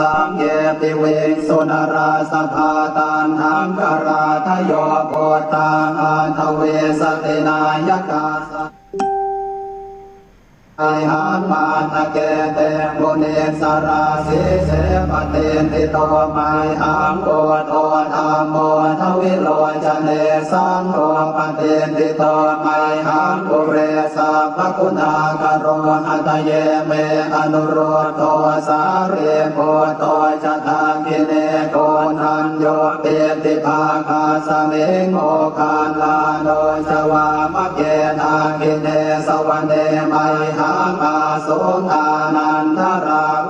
สังเยปิเวงสุนราสภาตานทังกราทโยโพตังอันทเวสตินายกาสไอหังมาตะเกเตมุเนสราสิเสปเตติโตไมหังโกโตธรรมโมทวิโรจเนสังโฆปเตติโตไมหังปุเรสัพ ภคุณากโรหัตเยเมอนุโรโทสาเรโกโตจะทากิเนโกนันโยเตติภาคาสเมงโมคาลาโนจวามะเกนากิเนสวันเนไมหังอาสุอานันทราอ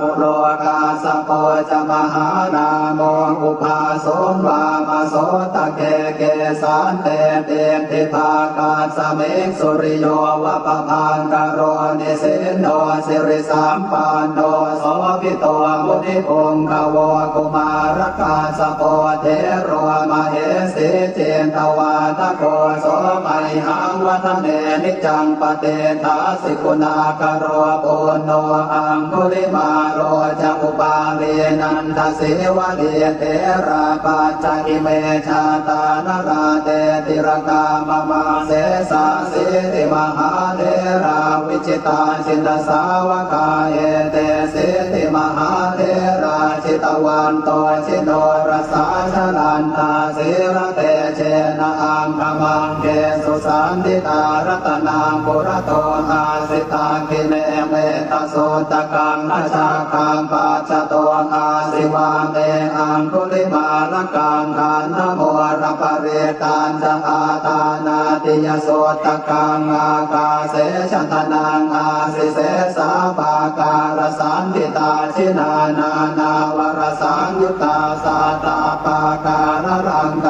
ุโรกา ปจะมหานาโมอุปาสมวามาโสตะเกเกสานเตเตติภาการสเมงสุริโยวะปะพานกโรนิเสนโนสิริสามปานโนโสพิโตมุนิพงกวกุมารกาสโปเทโรมาเห ตวาตะโกโสไมหังวัฒเนนิจังปเตทาสิกุณากโรปโนอังคุลิมาโรจะอุปาเรนันทเสวะเดเทราปัจจิเมชาตานราเตติรกามมาเสสาสิติมหาเทราวิจิตาสินตสาวกาเอเตสิติมหาเทราชิตวันโตชิโนรสาชลันตาสิระเต เชนะอังคมังเกสุสันติตารัตนาปุระโตอาสิตาคิเนเมตโสตกังนาชาคังปัจจโตอาสิวาเตอังคุลิมาลกังขันธโมรปะเรตันจะอาตานาติยโสตกังอากาเสชตนังอาสิเสสาปาการสันติตาชินานานาวรสังยุตตาสาตาปาการรังก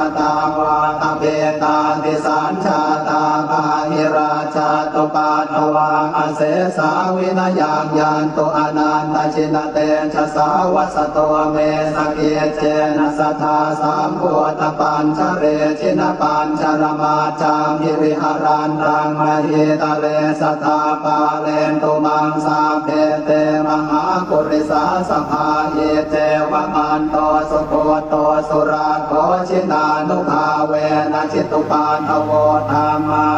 ราชาตุปาทวาอเสสาวินยังยันตุอนันตชินเตชะสาวัสตัวเมสเกเจนะสทธาสามโพธปัญชเรชินปัญชรมาจามิริหารันรังมหิตะเลสัทาปาเลนตุมังสาเพเตมหาปุริสาสภาเยเจวมันโตสุโคโตสุราโคชินานุภาเวนะชิตุปาทโวธรรมา